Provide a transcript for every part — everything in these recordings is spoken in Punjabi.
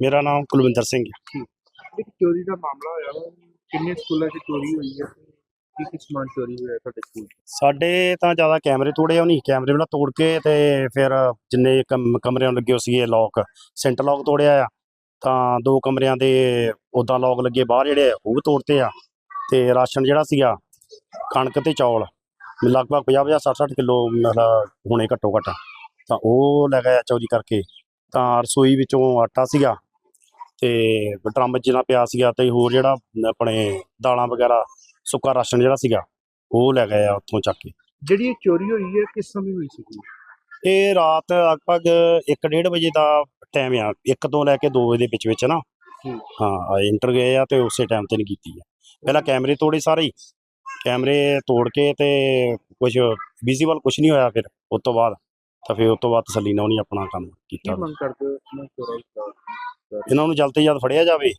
ਮੇਰਾ ਨਾਮ ਕੁਲਵਿੰਦਰ ਸਿੰਘ ਹੈ। ਇੱਕ ਚੋਰੀ ਦਾ ਮਾਮਲਾ ਹੋਇਆ ਵਾ। ਕਿੰਨੇ ਸਕੂਲਾਂ 'ਚ ਚੋਰੀ ਹੋਈ ਹੈ ਕੀ ਕੀ ਸਮਾਨ ਚੋਰੀ ਹੋਇਆ ਤੁਹਾਡੇ ਸਕੂਲ 'ਚ? ਸਾਡੇ ਤਾਂ ਜ਼ਿਆਦਾ ਕੈਮਰੇ ਤੋੜੇ ਉਹ ਨਹੀਂ ਕੈਮਰੇ ਵਾਲਾ ਤੋੜ ਕੇ ਤੇ ਫਿਰ ਜਿੰਨੇ ਕਮ- ਕਮਰਿਆਂ ਨੂੰ ਲੱਗੇ ਹੋ ਸੀਗੇ ਲੋਕ ਸੈਂਟਰ ਲੋਕ ਤੋੜਿਆ ਆ। ਤਾਂ ਦੋ ਕਮਰਿਆਂ ਦੇ ਉਦਾਂ ਲੋਕ ਲੱਗੇ ਬਾਹਰ ਜਿਹੜੇ ਆ, ਉਹ ਵੀ ਤੋੜਤੇ ਆ। ਤੇ ਰਾਸ਼ਨ ਜਿਹੜਾ ਸੀਗਾ ਕਣਕ ਤੇ ਚੌਲ ਲਗਭਗ 50 50 60 60 ਕਿਲੋ ਮਤਲਬ ਹੁਣੇ ਘੱਟੋ ਘੱਟ ਤਾਂ ਉਹ ਲੈ ਗਏ ਚੋਰੀ ਕਰਕੇ। ਤਾਂ ਰਸੋਈ ਵਿੱਚੋਂ ਆਟਾ ਸੀਗਾ ਤੇ ਡਰਮ ਜਿਹੜਾ ਪਿਆ ਸੀਗਾ ਤੇ ਹੋਰ ਜਿਹੜਾ ਆਪਣੇ ਦਾਲਾਂ ਵਗੈਰਾ ਸੁੱਕਾ ਰਾਸ਼ਨ ਜਿਹੜਾ ਸੀਗਾ ਉਹ ਲੈ ਗਏ ਆ ਉੱਥੋਂ ਚੱਕ ਕੇ। ਜਿਹੜੀ ਇਹ ਚੋਰੀ ਹੋਈ ਹੈ ਕਿਸ ਸਮੇਂ ਹੋਈ ਸੀ? ਇਹ ਰਾਤ ਲਗਭਗ 1:30 ਵਜੇ ਦਾ ਟਾਈਮ ਆ। 1 ਤੋਂ ਲੈ ਕੇ 2 ਵਜੇ ਦੇ ਵਿੱਚ ਵਿੱਚ ਨਾ। ਹੂੰ। ਇੰਟਰ ਗਏ ਆ ਤੇ ਉਸੇ ਟਾਈਮ ਤੇ ਨਹੀਂ ਕੀਤੀ ਆ। ਪਹਿਲਾਂ ਕੈਮਰੇ ਤੋੜੇ ਸਾਰੇ ਹੀ। ਕੈਮਰੇ ਤੋੜ ਕੇ ਤੇ ਕੁਝ ਵਿਜ਼ੀਬਲ ਕੁਝ ਨਹੀਂ ਹੋਇਆ ਫਿਰ। ਉਸ ਤੋਂ ਬਾਅਦ ਤਾਂ ਫਿਰ ਉਸ ਤੋਂ ਬਾਅਦ ਤਸੱਲੀ ਨਾਲ ਉਹਨੇ ਆਪਣਾ ਕੰਮ ਕੀਤਾ। ਮੰਗ ਕਰਦੇ ਹੋ? ਇਹਨਾਂ ਨੂੰ ਜਲਦ ਤੋਂ ਜਲਦ ਫੜਿਆ ਜਾਵੇ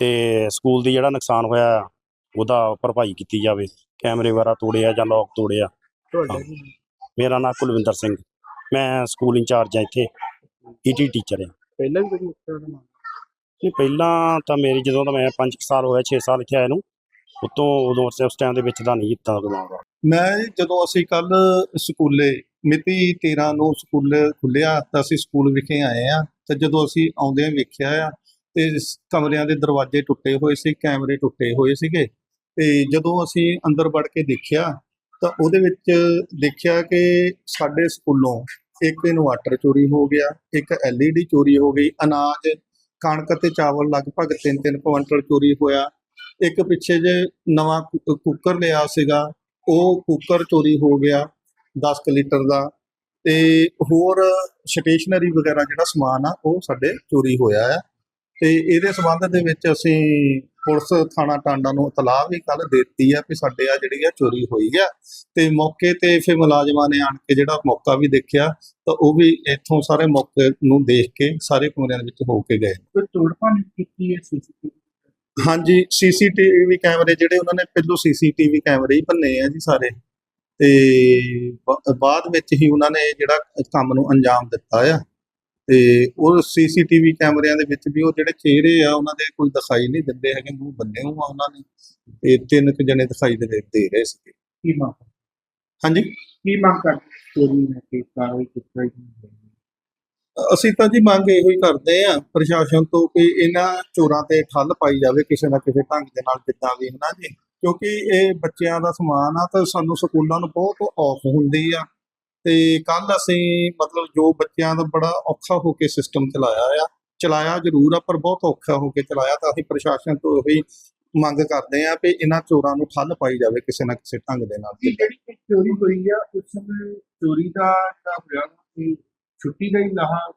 ਤੇ ਸਕੂਲ ਦੀ ਜਿਹੜਾ ਨੁਕਸਾਨ ਹੋਇਆ ਉਹਦਾ ਭਰਪਾਈ ਕੀਤੀ ਜਾਵੇ। ਕੈਮਰੇ ਵਗੈਰਾ ਤੋੜੇ ਆ ਜਾਂ ਲੋਕ ਤੋੜੇ ਆ ਤੁਹਾਡਾ ਹਾਂ। ਕੀ ਮੇਰਾ ਨਾਮ ਕੁਲਵਿੰਦਰ ਸਿੰਘ। ਮੈਂ ਸਕੂਲ ਇੰਚਾਰਜ ਆ ਇੱਥੇ। ਈਟੀ ਟੀਚਰ ਆ ਪਹਿਲਾਂ ਵੀ ਨਹੀਂ ਪਹਿਲਾਂ ਤਾਂ ਮੇਰੀ ਜਦੋਂ ਦਾ ਮੈਂ 5 ਸਾਲ ਹੋਇਆ 6 ਸਾਲ ਇੱਥੇ ਨੂੰ ਉਤੋਂ ਉਦੋਂ ਉਸ ਟਾਈਮ ਦੇ ਵਿੱਚ ਤਾਂ ਨਹੀਂ ਕੀਤਾ ਕਮਾਉਂਦਾ ਮੈਂ ਜਦੋਂ ਅਸੀਂ ਕੱਲ ਸਕੂਲੇ ਮਿਤੀ 13 ਨੂੰ ਸਕੂਲ ਖੁੱਲਿਆ ਤਾਂ ਅਸੀਂ ਸਕੂਲ ਵਿਖੇ ਆਏ ਆ ਤੇ ਜਦੋਂ ਅਸੀਂ ਆਉਂਦਿਆਂ ਵੇਖਿਆ ਆ, ਤੇ ਕਮਰਿਆਂ ਦੇ ਦਰਵਾਜ਼ੇ ਟੁੱਟੇ ਹੋਏ ਸੀ, ਕੈਮਰੇ ਟੁੱਟੇ ਹੋਏ ਸੀਗੇ। ਤੇ ਜਦੋਂ ਅਸੀਂ ਅੰਦਰ ਵੜ ਕੇ ਦੇਖਿਆ, ਤਾਂ ਉਹਦੇ ਵਿੱਚ ਦੇਖਿਆ ਕਿ ਸਾਡੇ ਸਕੂਲੋਂ ਇੱਕ ਇਨਵਰਟਰ ਚੋਰੀ ਹੋ ਗਿਆ, ਇੱਕ ਐਲਈਡੀ ਚੋਰੀ ਹੋ ਗਈ, ਅਨਾਜ, ਕਣਕ ਤੇ ਚਾਵਲ ਲਗਭਗ 3-3 ਕੁਇੰਟਲ ਚੋਰੀ ਹੋਇਆ। ਇੱਕ ਪਿੱਛੇ ਜੇ ਨਵਾਂ ਕੁੱਕਰ ਲਿਆ ਸੀਗਾ, ਉਹ ਕੁੱਕਰ ਚੋਰੀ ਹੋ ਗਿਆ 10 ਕੁ ਲੀਟਰ ਦਾ। ਤੇ ਹੋਰ ਸਟੇਸ਼ਨਰੀ ਵਗੈਰਾ ਜਿਹੜਾ ਸਮਾਨ ਆ ਉਹ ਸਾਡੇ ਚੋਰੀ ਹੋਇਆ ਆ। ਤੇ ਇਹਦੇ ਸਬੰਧ ਦੇ ਵਿੱਚ ਅਸੀਂ ਪੁਲਿਸ ਥਾਣਾ ਟਾਂਡਾ ਨੂੰ ਇਤਲਾਹ ਵੀ ਕੱਲ ਦਿੱਤੀ ਆ ਕਿ ਸਾਡੇ ਆ ਜਿਹੜੀ ਆ ਚੋਰੀ ਹੋਈ ਆ। ਤੇ ਮੌਕੇ ਤੇ ਫਿਰ ਮੁਲਾਜ਼ਮਾਂ ਨੇ ਆਣ ਕੇ ਜਿਹੜਾ ਮੌਕਾ ਵੀ ਦੇਖਿਆ ਤਾਂ ਉਹ ਵੀ ਇੱਥੋਂ ਸਾਰੇ ਮੌਕੇ ਨੂੰ ਦੇਖ ਕੇ ਸਾਰੇ ਕਮਰਿਆਂ ਦੇ ਵਿੱਚ ਹੋ ਕੇ ਗਏ। ਕੋਈ ਤੋੜਪਾਂ ਕੀਤੀ ਹੈ ਸੀਸੀਟੀਵੀ? ਹਾਂਜੀ ਸੀਸੀਟੀਵੀ ਕੈਮਰੇ ਜਿਹੜੇ ਉਹਨਾਂ ਨੇ ਪਹਿਲੋਂ ਸੀਸੀਟੀਵੀ ਕੈਮਰੇ ਹੀ ਭੰਨੇ ਆ ਜੀ ਸਾਰੇ। ਤੇ ਬਾਅਦ ਵਿੱਚ ਹੀ ਉਹਨਾਂ ਨੇ ਜਿਹੜਾ ਕੰਮ ਨੂੰ ਅੰਜਾਮ ਦਿੱਤਾ ਆ। ਤੇ ਉਹ ਸੀਸੀਟੀਵੀ ਕੈਮਰਿਆਂ ਦੇ ਵਿੱਚ ਵੀ ਉਹ ਜਿਹੜੇ ਚਿਹਰੇ ਆ ਉਹਨਾਂ ਦੇ ਕੋਈ ਦਿਖਾਈ ਨਹੀਂ ਦਿੰਦੇ ਹੈਗੇ ਮੂੰਹ ਬੰਨੇ ਹੋਏ ਆ ਉਹਨਾਂ ਨੇ। ਤੇ ਤਿੰਨ ਕੁ ਜਣੇ ਦਿਖਾਈ ਦੇ ਦੇ ਰਹੇ ਸੀ ਕੀ ਮੰਗ ਹਾਂਜੀ? ਕੀ ਮੰਗ ਕਰਦੇ? ਚੋਰੀ ਨੇ ਕਿ ਕਾਰਵਾਈ ਜਾਏ ਅਸੀਂ ਤਾਂ ਜੀ ਮੰਗ ਇਹੋ ਹੀ ਕਰਦੇ ਆ ਪ੍ਰਸ਼ਾਸਨ ਤੋਂ ਕਿ ਇਹਨਾਂ ਚੋਰਾਂ ਤੇ ਠੱਲ ਪਾਈ ਜਾਵੇ ਕਿਸੇ ਨਾ ਕਿਸੇ ਢੰਗ ਦੇ ਨਾਲ ਜਿੱਦਾਂ ਵੀ ਹਨਾ ਜੀ? ਕਿਉਂਕਿ ਇਹ ਬੱਚਿਆਂ ਦਾ ਸਮਾਨ ਆ, ਤਾਂ ਸਾਨੂੰ ਸਕੂਲਾਂ ਨੂੰ ਬਹੁਤ ਔਖ ਹੁੰਦੀ ਆ। ਤੇ ਕੱਲ ਅਸੀਂ ਮਤਲਬ ਜੋ ਬੱਚਿਆਂ ਦਾ ਬੜਾ ਔਖਾ ਹੋ ਕੇ ਸਿਸਟਮ ਚਲਾਇਆ ਆ, ਚਲਾਇਆ ਜ਼ਰੂਰ ਆ, ਪਰ ਬਹੁਤ ਔਖਾ ਹੋ ਕੇ ਚਲਾਇਆ, ਤਾਂ ਅਸੀਂ ਪ੍ਰਸ਼ਾਸਨ ਤੋਂ ਇਹੀ ਮੰਗ ਕਰਦੇ ਆ ਕਿ ਇਹਨਾਂ ਚੋਰਾਂ ਨੂੰ ਠੱਲ ਪਾਈ ਜਾਵੇ ਕਿਸੇ ਨਾ ਕਿਸੇ ਢੰਗ ਦੇ ਨਾਲ। ਜਿਹੜੀ ਚੋਰੀ ਹੋਈ ਆ, ਉਸ ਸਮੇਂ ਚੋਰੀ ਦਾ ਜਿਹੜਾ ਹੋਇਆ ਕਿ ਛੁੱਟੀ ਦਾ ਹੀ ਲਾਹਾ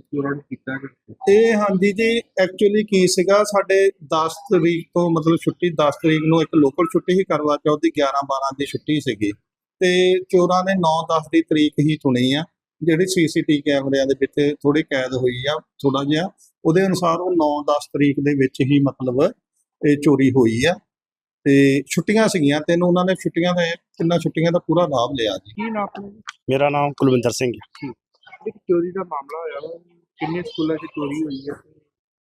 ਚੋਰਾਂ ਨੇ ਕੀਤਾ ਕਿ ਇਹ ਹਾਂਜੀ ਜੀ ਐਕਚੁਅਲੀ ਕੀ ਸੀਗਾ ਸਾਡੇ 10 ਤਰੀਕ ਤੋਂ ਮਤਲਬ ਛੁੱਟੀ 10 ਤਰੀਕ ਨੂੰ ਇੱਕ ਲੋਕਲ ਛੁੱਟੀ ਹੀ ਕਰਵਾ ਚੌਥ ਦੀ 11 12 ਦੀ ਛੁੱਟੀ ਸੀਗੀ। ਤੇ ਚੋਰਾਂ ਨੇ 9 10 ਦੀ ਤਰੀਕ ਹੀ ਚੁਣੀ ਆ ਜਿਹੜੀ ਸੀਸੀਟੀ ਕੈਮਰਿਆਂ ਦੇ ਵਿੱਚ ਥੋੜੀ ਕੈਦ ਹੋਈ ਆ ਥੋੜਾ ਜਿਹਾ ਉਹਦੇ ਅਨੁਸਾਰ ਉਹ 9 10 ਤਰੀਕ ਦੇ ਵਿੱਚ ਹੀ ਮਤਲਬ ਇਹ ਚੋਰੀ ਹੋਈ ਆ। ਤੇ ਛੁੱਟੀਆਂ ਸੀਗੀਆਂ ਤੈਨੂੰ ਉਹਨਾਂ ਨੇ ਛੁੱਟੀਆਂ ਦਾ ਤਿੰਨਾਂ ਛੁੱਟੀਆਂ ਦਾ ਪੂਰਾ ਲਾਭ ਲਿਆ ਜੀ। ਕੀ ਨਾਮ ਆਪਣਾ? ਜੀ? ਮੇਰਾ ਨਾਮ ਕੁਲਵਿੰਦਰ ਸਿੰਘ ਹੈ। ਇੱਕ ਚੋਰੀ ਦਾ ਮਾਮਲਾ ਹੋਇਆ ਵਾ? ਕਿੰਨੇ ਸਕੂਲਾਂ 'ਚ ਚੋਰੀ ਹੋਈ ਹੈ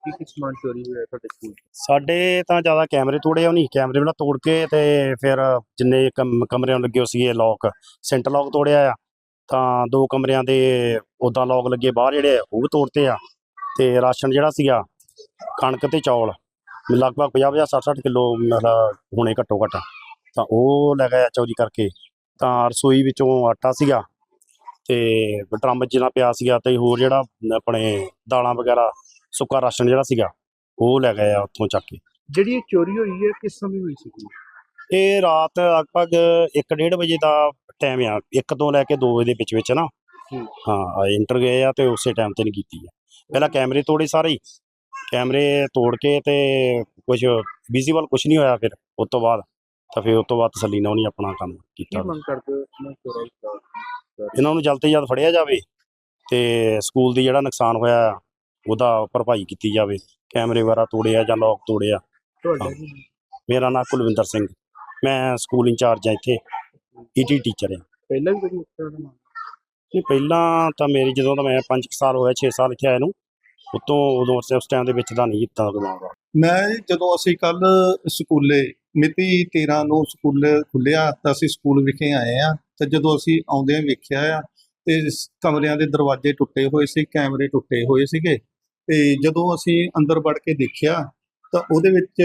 ਕੀ ਕੀ ਸਮਾਨ ਚੋਰੀ ਹੋਇਆ ਤੁਹਾਡੇ ਸਕੂਲ 'ਚ? ਸਾਡੇ ਤਾਂ ਜ਼ਿਆਦਾ ਕੈਮਰੇ ਤੋੜੇ ਉਹ ਨਹੀਂ ਕੈਮਰੇ ਵਾਲਾ ਤੋੜ ਕੇ ਤੇ ਫਿਰ ਜਿੰਨੇ ਕਮ- ਕਮਰਿਆਂ ਨੂੰ ਲੱਗੇ ਹੋ ਸੀਗੇ ਲੋਕ ਸੈਂਟਰ ਲੋਕ ਤੋੜਿਆ ਆ। ਤਾਂ ਦੋ ਕਮਰਿਆਂ ਦੇ ਉਦਾਂ ਲੋਕ ਲੱਗੇ ਬਾਹਰ ਜਿਹੜੇ ਆ, ਉਹ ਵੀ ਤੋੜਤੇ ਆ। ਤੇ ਰਾਸ਼ਨ ਜਿਹੜਾ ਸੀਗਾ ਕਣਕ ਤੇ ਚੌਲ ਲਗਭਗ 50 50 60 60 ਕਿਲੋ ਮਤਲਬ ਹੁਣੇ ਘੱਟੋ ਘੱਟ। ਤਾਂ ਉਹ ਲੈ ਗਏ ਚੋਰੀ ਕਰਕੇ। ਤਾਂ ਰਸੋਈ ਵਿੱਚੋਂ ਆਟਾ ਸੀਗਾ ਤੇ ਡਰਮ ਜਿਹੜਾ ਪਿਆ ਸੀਗਾ ਤੇ ਹੋਰ ਜਿਹੜਾ ਆਪਣੇ ਦਾਲਾਂ ਵਗੈਰਾ ਸੁੱਕਾ ਰਾਸ਼ਨ ਜਿਹੜਾ ਸੀਗਾ ਉਹ ਲੈ ਗਏ ਆ ਉੱਥੋਂ ਚੱਕ ਕੇ। ਜਿਹੜੀ ਇਹ ਚੋਰੀ ਹੋਈ ਹੈ ਕਿਸ ਸਮੇਂ ਹੋਈ ਸੀ? ਇਹ ਰਾਤ ਲਗਭਗ 1:30 ਵਜੇ ਦਾ ਟਾਈਮ ਆ। 1 ਤੋਂ ਲੈ ਕੇ 2 ਵਜੇ ਦੇ ਵਿੱਚ ਵਿੱਚ ਨਾ। ਹੂੰ। ਇੰਟਰ ਗਏ ਆ ਤੇ ਉਸੇ ਟਾਈਮ ਤੇ ਨਹੀਂ ਕੀਤੀ ਆ। ਪਹਿਲਾਂ ਕੈਮਰੇ ਤੋੜੇ ਸਾਰੇ ਕੈਮਰੇ ਤੋੜ ਕੇ ਤੇ ਕੁਝ ਵਿਜ਼ੀਬਲ ਕੁਝ ਨਹੀਂ ਹੋਇਆ ਫਿਰ ਉਸ ਤੋਂ ਬਾਅਦ। ਤਾਂ ਫਿਰ ਉਸ ਤੋਂ ਬਾਅਦ ਤਸੱਲੀ ਨਾਲ ਉਹਨੇ ਆਪਣਾ ਕੰਮ ਕੀ ਕੀਤਾ ਮੰਗ ਕਰਦੇ ਹੋ ਇਹਨਾਂ ਨੂੰ ਜਲਦ ਤੋਂ ਜਲਦ ਫੜਿਆ ਜਾਵੇ ਤੇ ਸਕੂਲ ਦੀ ਜਿਹੜਾ ਨੁਕਸਾਨ ਹੋਇਆ ਉਹਦਾ ਭਰਪਾਈ ਕੀਤੀ ਜਾਵੇ। ਕੈਮਰੇ ਵਗੈਰਾ ਤੋੜੇ ਆ ਜਾਂ ਲੋਕ ਤੋੜੇ ਆ ਤੁਹਾਡਾ ਹਾਂ। ਕੀ ਮੇਰਾ ਨਾਮ ਕੁਲਵਿੰਦਰ ਸਿੰਘ। ਮੈਂ ਸਕੂਲ ਇੰਚਾਰਜ ਆ ਇੱਥੇ। ਈਟੀ ਟੀਚਰ ਆ ਪਹਿਲਾਂ ਵੀ ਨਹੀਂ ਪਹਿਲਾਂ ਤਾਂ ਮੇਰੀ ਜਦੋਂ ਦਾ ਮੈਂ 5 ਸਾਲ ਹੋਇਆ 6 ਸਾਲ ਇੱਥੇ ਆਏ ਨੂੰ ਉਤੋਂ ਉਦੋਂ ਉਸ ਟਾਈਮ ਦੇ ਵਿੱਚ ਤਾਂ ਨਹੀਂ ਕੀਤਾ ਦਿਮਾਗ ਮੈਂ ਜਦੋਂ ਅਸੀਂ ਕੱਲ ਸਕੂਲੇ ਮਿਤੀ 13 ਨੂੰ ਸਕੂਲ ਖੁੱਲਿਆ ਤਾਂ ਅਸੀਂ ਸਕੂਲ ਵਿਖੇ ਆਏ ਆ ਤੇ ਜਦੋਂ ਅਸੀਂ ਆਉਂਦਿਆਂ ਵੇਖਿਆ ਆ, ਤੇ ਕਮਰਿਆਂ ਦੇ ਦਰਵਾਜ਼ੇ ਟੁੱਟੇ ਹੋਏ ਸੀ, ਕੈਮਰੇ ਟੁੱਟੇ ਹੋਏ ਸੀਗੇ। ਤੇ ਜਦੋਂ ਅਸੀਂ ਅੰਦਰ ਵੜ ਕੇ ਦੇਖਿਆ, ਤਾਂ ਉਹਦੇ ਵਿੱਚ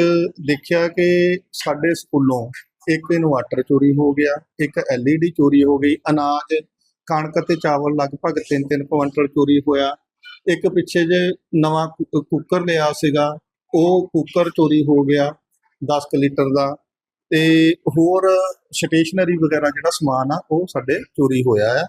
ਦੇਖਿਆ ਕਿ ਸਾਡੇ ਸਕੂਲੋਂ ਇੱਕ ਇਨਵਰਟਰ ਚੋਰੀ ਹੋ ਗਿਆ, ਇੱਕ LED ਚੋਰੀ ਹੋ ਗਈ, ਅਨਾਜ, ਕਣਕ ਤੇ ਚਾਵਲ ਲਗਭਗ 3-3 ਕੁਇੰਟਲ ਚੋਰੀ ਹੋਇਆ। ਇੱਕ ਪਿੱਛੇ ਜੇ ਨਵਾਂ ਕੁੱਕਰ ਲਿਆ ਸੀਗਾ, ਉਹ ਕੁੱਕਰ ਚੋਰੀ ਹੋ ਗਿਆ। 10 ਕੁ ਲੀਟਰ ਦਾ। ਤੇ ਹੋਰ ਸਟੇਸ਼ਨਰੀ ਵਗੈਰਾ ਜਿਹੜਾ ਸਮਾਨ ਆ ਉਹ ਸਾਡੇ ਚੋਰੀ ਹੋਇਆ ਆ।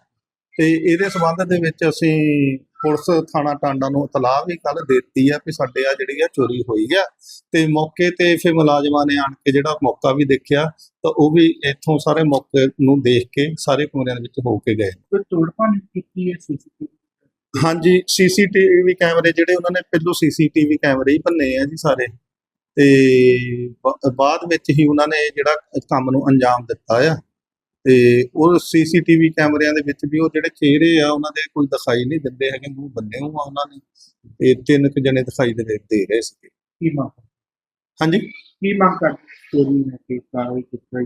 ਤੇ ਇਹਦੇ ਸਬੰਧ ਦੇ ਵਿੱਚ ਅਸੀਂ ਪੁਲਿਸ ਥਾਣਾ ਟਾਂਡਾ ਨੂੰ ਇਤਲਾਹ ਵੀ ਕੱਲ ਦਿੱਤੀ ਆ ਕਿ ਸਾਡੇ ਆ ਜਿਹੜੀ ਆ ਚੋਰੀ ਹੋਈ ਆ। ਤੇ ਮੌਕੇ ਤੇ ਫਿਰ ਮੁਲਾਜ਼ਮਾਂ ਨੇ ਆਣ ਕੇ ਜਿਹੜਾ ਮੌਕਾ ਵੀ ਦੇਖਿਆ ਤਾਂ ਉਹ ਵੀ ਇੱਥੋਂ ਸਾਰੇ ਮੌਕੇ ਨੂੰ ਦੇਖ ਕੇ ਸਾਰੇ ਕਮਰਿਆਂ ਵਿੱਚ ਹੋ ਕੇ ਗਏ। ਕੋਈ ਤੋੜਪਾਂ ਕੀਤੀ ਹੈ ਸੀਸੀਟੀਵੀ? ਹਾਂਜੀ ਸੀਸੀਟੀਵੀ ਕੈਮਰੇ ਜਿਹੜੇ ਉਹਨਾਂ ਨੇ ਪਹਿਲੋਂ ਸੀਸੀਟੀਵੀ ਕੈਮਰੇ ਹੀ ਭੰਨੇ ਆ ਜੀ ਸਾਰੇ। ਤੇ ਬਾਅਦ ਵਿੱਚ ਹੀ ਉਹਨਾਂ ਨੇ ਜਿਹੜਾ ਕੰਮ ਨੂੰ ਅੰਜਾਮ ਦਿੱਤਾ ਆ। ਤੇ ਉਹ ਸੀਸੀਟੀਵੀ ਕੈਮਰਿਆਂ ਦੇ ਵਿੱਚ ਵੀ ਉਹ ਜਿਹੜੇ ਚਿਹਰੇ ਆ ਉਹਨਾਂ ਦੇ ਕੋਈ ਦਿਖਾਈ ਨਹੀਂ ਦਿੰਦੇ ਹੈਗੇ ਮੂੰਹ ਬੰਨੇ ਹੋਆ ਉਹਨਾਂ ਨੇ। ਤੇ ਤਿੰਨ ਕੁ ਜਣੇ ਦਿਖਾਈ ਦੇ ਦੇ ਰਹੇ ਸੀਗੇ। ਕੀ ਮੰਗ ਹਾਂਜੀ? ਕੀ ਮੰਗ ਕਰ ਚੋਰੀ ਹੈ ਕਿ ਕਾਰਵਾਈ ਜਾਏ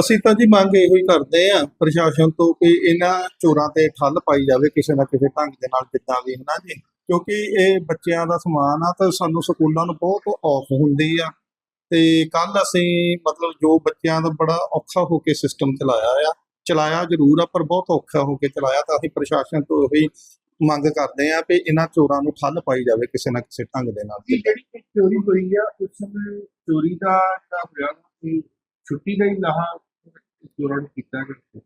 ਅਸੀਂ ਤਾਂ ਜੀ ਮੰਗ ਇਹੋ ਹੀ ਕਰਦੇ ਆ ਪ੍ਰਸ਼ਾਸਨ ਤੋਂ ਕਿ ਇਹਨਾਂ ਚੋਰਾਂ ਤੇ ਠੱਲ ਪਾਈ ਜਾਵੇ ਕਿਸੇ ਨਾ ਕਿਸੇ ਢੰਗ ਦੇ ਨਾਲ ਜਿੱਦਾਂ ਵੀ ਹਨਾ ਜੀ। ਕਿਉਂਕਿ ਇਹ ਬੱਚਿਆਂ ਦਾ ਸਮਾਨ ਆ ਤਾਂ ਸਾਨੂੰ ਸਕੂਲਾਂ ਨੂੰ ਬਹੁਤ ਔਖ ਹੁੰਦੀ ਆ। ਤੇ ਕੱਲ ਅਸੀਂ ਮਤਲਬ ਜੋ ਬੱਚਿਆਂ ਦਾ ਬੜਾ ਔਖਾ ਹੋ ਕੇ ਸਿਸਟਮ ਚਲਾਇਆ ਆ, ਚਲਾਇਆ ਜ਼ਰੂਰ ਆ ਪਰ ਬਹੁਤ ਔਖਾ ਹੋ ਕੇ ਚਲਾਇਆ ਤਾਂ ਅਸੀਂ ਪ੍ਰਸ਼ਾਸਨ ਤੋਂ ਇਹੀ ਮੰਗ ਕਰਦੇ ਆ ਵੀ ਇਹਨਾਂ ਚੋਰਾਂ ਨੂੰ ਠੱਲ ਪਾਈ ਜਾਵੇ ਕਿਸੇ ਨਾ ਕਿਸੇ ਢੰਗ ਦੇ ਨਾਲ। ਜਿਹੜੀ ਚੋਰੀ ਹੋਈ ਆ, ਉਸ ਸਮੇਂ ਚੋਰੀ ਦਾ ਜਿਹੜਾ ਹੋਇਆ ਛੁੱਟੀ ਦਾ ਹੀ ਲਾਹਾ ਚੋਰਾਂ ਕੀਤਾ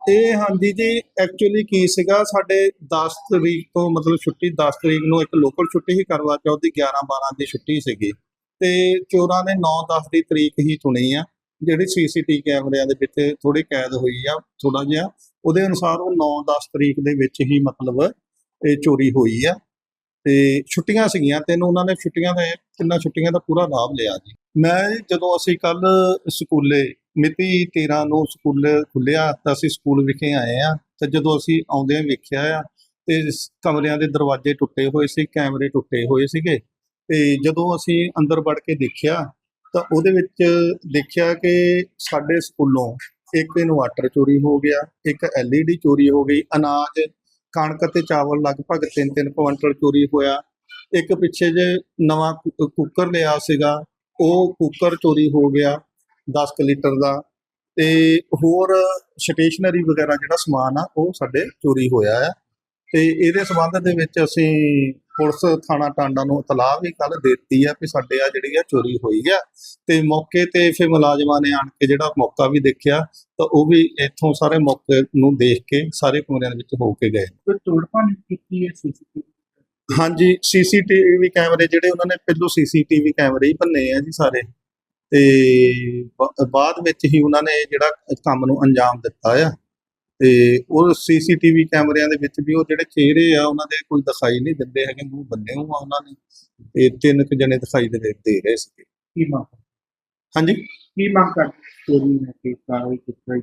ਇਹ ਹਾਂਜੀ ਜੀ ਐਕਚੁਅਲੀ ਕੀ ਸੀਗਾ, ਸਾਡੇ 10 ਤਰੀਕ ਤੋਂ ਮਤਲਬ ਛੁੱਟੀ 10 ਤਰੀਕ ਨੂੰ ਇੱਕ ਲੋਕਲ ਛੁੱਟੀ ਹੀ ਕਰਵਾ ਚੌਥ ਦੀ 11 12 ਦੀ ਛੁੱਟੀ ਸੀਗੀ। ਤੇ ਚੋਰਾਂ ਨੇ 9 10 ਦੀ ਤਰੀਕ ਹੀ ਚੁਣੀ ਆ, ਜਿਹੜੀ ਸੀਸੀਟੀ ਕੈਮਰਿਆਂ ਦੇ ਵਿੱਚ ਥੋੜੀ ਕੈਦ ਹੋਈ ਆ ਥੋੜਾ ਜਿਹਾ। ਉਹਦੇ ਅਨੁਸਾਰ ਉਹ 9 10 ਤਰੀਕ ਦੇ ਵਿੱਚ ਹੀ ਮਤਲਬ ਇਹ ਚੋਰੀ ਹੋਈ ਆ। ਤੇ ਛੁੱਟੀਆਂ ਸੀਗੀਆਂ, ਤੈਨੂੰ ਉਹਨਾਂ ਨੇ ਛੁੱਟੀਆਂ ਦਾ ਤਿੰਨਾਂ ਛੁੱਟੀਆਂ ਦਾ ਪੂਰਾ ਲਾਭ ਲਿਆ ਜੀ। ਮੈਂ ਜਦੋਂ ਅਸੀਂ ਕੱਲ ਸਕੂਲੇ ਮਿਤੀ 13 ਨੂੰ ਸਕੂਲ ਖੁੱਲਿਆ ਤਾਂ ਅਸੀਂ ਸਕੂਲ ਵਿਖੇ ਆਏ ਆ ਤੇ ਜਦੋਂ ਅਸੀਂ ਆਉਂਦਿਆਂ ਵੇਖਿਆ ਆ, ਤੇ ਕਮਰਿਆਂ ਦੇ ਦਰਵਾਜ਼ੇ ਟੁੱਟੇ ਹੋਏ ਸੀ, ਕੈਮਰੇ ਟੁੱਟੇ ਹੋਏ ਸੀਗੇ। ਤੇ ਜਦੋਂ ਅਸੀਂ ਅੰਦਰ ਵੜ ਕੇ ਦੇਖਿਆ, ਤਾਂ ਉਹਦੇ ਵਿੱਚ ਦੇਖਿਆ ਕਿ ਸਾਡੇ ਸਕੂਲੋਂ ਇੱਕ ਇਨਵਰਟਰ ਚੋਰੀ ਹੋ ਗਿਆ, ਇੱਕ LED ਚੋਰੀ ਹੋ ਗਈ, ਅਨਾਜ, ਕਣਕ ਤੇ ਚਾਵਲ ਲਗਭਗ 3-3 ਕੁਇੰਟਲ ਚੋਰੀ ਹੋਇਆ। ਇੱਕ ਪਿੱਛੇ ਜੇ ਨਵਾਂ ਕੁੱਕਰ ਲਿਆ ਸੀਗਾ, ਉਹ ਕੁੱਕਰ ਚੋਰੀ ਹੋ ਗਿਆ। 10 ਕੁ ਲੀਟਰ ਦਾ ਤੇ ਹੋਰ ਸਟੇਸ਼ਨਰੀ ਵਗੈਰਾ ਜਿਹੜਾ ਸਮਾਨ ਆ ਉਹ ਸਾਡੇ ਚੋਰੀ ਹੋਇਆ ਆ। ਤੇ ਇਹਦੇ ਸਬੰਧ ਦੇ ਵਿੱਚ ਅਸੀਂ ਪੁਲਿਸ ਥਾਣਾ ਟਾਂਡਾ ਨੂੰ ਇਤਲਾਹ ਵੀ ਕੱਲ ਦਿੱਤੀ ਆ ਕਿ ਸਾਡੇ ਆ ਜਿਹੜੀ ਆ ਚੋਰੀ ਹੋਈ ਆ। ਤੇ ਮੌਕੇ ਤੇ ਫਿਰ ਮੁਲਾਜ਼ਮਾਂ ਨੇ ਆਣ ਕੇ ਜਿਹੜਾ ਮੌਕਾ ਵੀ ਦੇਖਿਆ ਤਾਂ ਉਹ ਵੀ ਇੱਥੋਂ ਸਾਰੇ ਮੌਕੇ ਨੂੰ ਦੇਖ ਕੇ ਸਾਰੇ ਕਮਰਿਆਂ ਦੇ ਵਿੱਚ ਹੋ ਕੇ ਗਏ। ਕੋਈ ਤੋੜਪਾਂ ਕੀਤੀ ਹੈ ਸੀਸੀਟੀਵੀ? ਹਾਂਜੀ ਸੀਸੀਟੀਵੀ ਕੈਮਰੇ ਜਿਹੜੇ ਉਹਨਾਂ ਨੇ ਪਹਿਲੋਂ ਸੀਸੀਟੀਵੀ ਕੈਮਰੇ ਹੀ ਭੰਨੇ ਆ ਜੀ ਸਾਰੇ। ਤੇ ਬਾਅਦ ਵਿੱਚ ਹੀ ਉਹਨਾਂ ਨੇ ਜਿਹੜਾ ਕੰਮ ਨੂੰ ਅੰਜਾਮ ਦਿੱਤਾ ਆ। ਤੇ ਉਹ ਸੀਸੀਟੀਵੀ ਕੈਮਰਿਆਂ ਦੇ ਵਿੱਚ ਵੀ ਉਹ ਜਿਹੜੇ ਚਿਹਰੇ ਆ ਉਹਨਾਂ ਦੇ ਕੋਈ ਦਿਖਾਈ ਨਹੀਂ ਦਿੰਦੇ ਹੈਗੇ ਮੂੰਹ ਬੰਨੇ ਹੋਆ ਉਹਨਾਂ ਨੇ। ਤੇ ਤਿੰਨ ਕੁ ਜਣੇ ਦਿਖਾਈ ਦੇ ਦੇ ਰਹੇ ਸੀਗੇ। ਕੀ ਮੰਗ ਹਾਂਜੀ? ਕੀ ਮੰਗ ਕਰ ਚੋਰੀ ਹੈ ਕਿ ਕਾਰਵਾਈ ਜਾਏ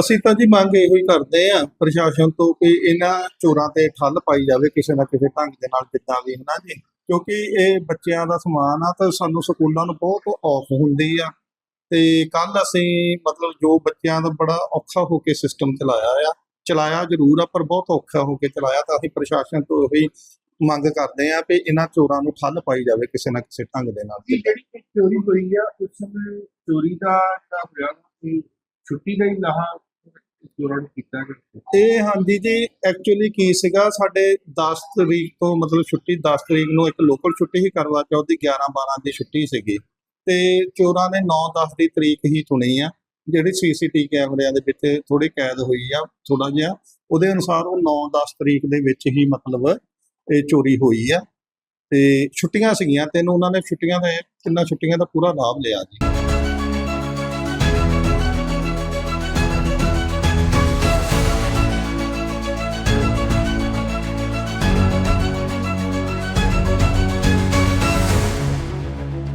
ਅਸੀਂ ਤਾਂ ਜੀ ਮੰਗ ਇਹੋ ਹੀ ਕਰਦੇ ਆ ਪ੍ਰਸ਼ਾਸਨ ਤੋਂ ਕਿ ਇਹਨਾਂ ਚੋਰਾਂ ਤੇ ਠੱਲ ਪਾਈ ਜਾਵੇ ਕਿਸੇ ਨਾ ਕਿਸੇ ਢੰਗ ਦੇ ਨਾਲ ਜਿੱਦਾਂ ਵੀ ਹਨਾ ਜੀ? ਕਿਉਂਕਿ ਇਹ ਬੱਚਿਆਂ ਦਾ ਸਮਾਨ ਆ ਤਾਂ ਸਾਨੂੰ ਸਕੂਲਾਂ ਨੂੰ ਬਹੁਤ ਔਖ ਹੁੰਦੀ ਆ। ਤੇ ਕੱਲ ਅਸੀਂ ਮਤਲਬ ਜੋ ਬੱਚਿਆਂ ਦਾ ਬੜਾ ਔਖਾ ਹੋ ਕੇ ਸਿਸਟਮ ਚਲਾਇਆ ਆ, ਚਲਾਇਆ ਜ਼ਰੂਰ ਆ, ਪਰ ਬਹੁਤ ਔਖਾ ਹੋ ਕੇ ਚਲਾਇਆ ਤਾਂ ਅਸੀਂ ਪ੍ਰਸ਼ਾਸਨ ਤੋਂ ਇਹੀ ਮੰਗ ਕਰਦੇ ਆ ਕਿ ਇਹਨਾਂ ਚੋਰਾਂ ਨੂੰ ਠੱਲ ਪਾਈ ਜਾਵੇ ਕਿਸੇ ਨਾ ਕਿਸੇ ਢੰਗ ਦੇ ਨਾਲ। ਜਿਹੜੀ ਚੋਰੀ ਹੋਈ ਆ, ਉਸ ਸਮੇਂ ਚੋਰੀ ਦਾ ਜਿਹੜਾ ਹੋਇਆ ਛੁੱਟੀ ਦਾ ਹੀ ਲਾਹਾ ਚੋਰਾਂ ਨੇ ਕੀਤਾ ਗਿਆ ਇਹ ਹਾਂਜੀ ਜੀ ਐਕਚੁਅਲੀ ਕੀ ਸੀਗਾ, ਸਾਡੇ 10 ਤਰੀਕ ਤੋਂ ਮਤਲਬ ਛੁੱਟੀ 10 ਤਰੀਕ ਨੂੰ ਇੱਕ ਲੋਕਲ ਛੁੱਟੀ ਹੀ ਕਰਵਾ ਚੌਥ ਦੀ 11 12 ਦੀ ਛੁੱਟੀ ਸੀਗੀ। ਤੇ ਚੋਰਾਂ ਨੇ 9 10 ਦੀ ਤਰੀਕ ਹੀ ਚੁਣੀ ਆ, ਜਿਹੜੀ ਸੀਸੀਟੀ ਕੈਮਰਿਆਂ ਦੇ ਵਿੱਚ ਥੋੜੀ ਕੈਦ ਹੋਈ ਆ ਥੋੜਾ ਜਿਹਾ। ਉਹਦੇ ਅਨੁਸਾਰ ਉਹ 9 10 ਤਰੀਕ ਦੇ ਵਿੱਚ ਹੀ ਮਤਲਬ ਇਹ ਚੋਰੀ ਹੋਈ ਆ। ਤੇ ਛੁੱਟੀਆਂ ਸੀਗੀਆਂ, ਤੈਨੂੰ ਉਹਨਾਂ ਨੇ ਛੁੱਟੀਆਂ ਦਾ ਤਿੰਨਾਂ ਛੁੱਟੀਆਂ ਦਾ ਪੂਰਾ ਲਾਭ ਲਿਆ ਜੀ।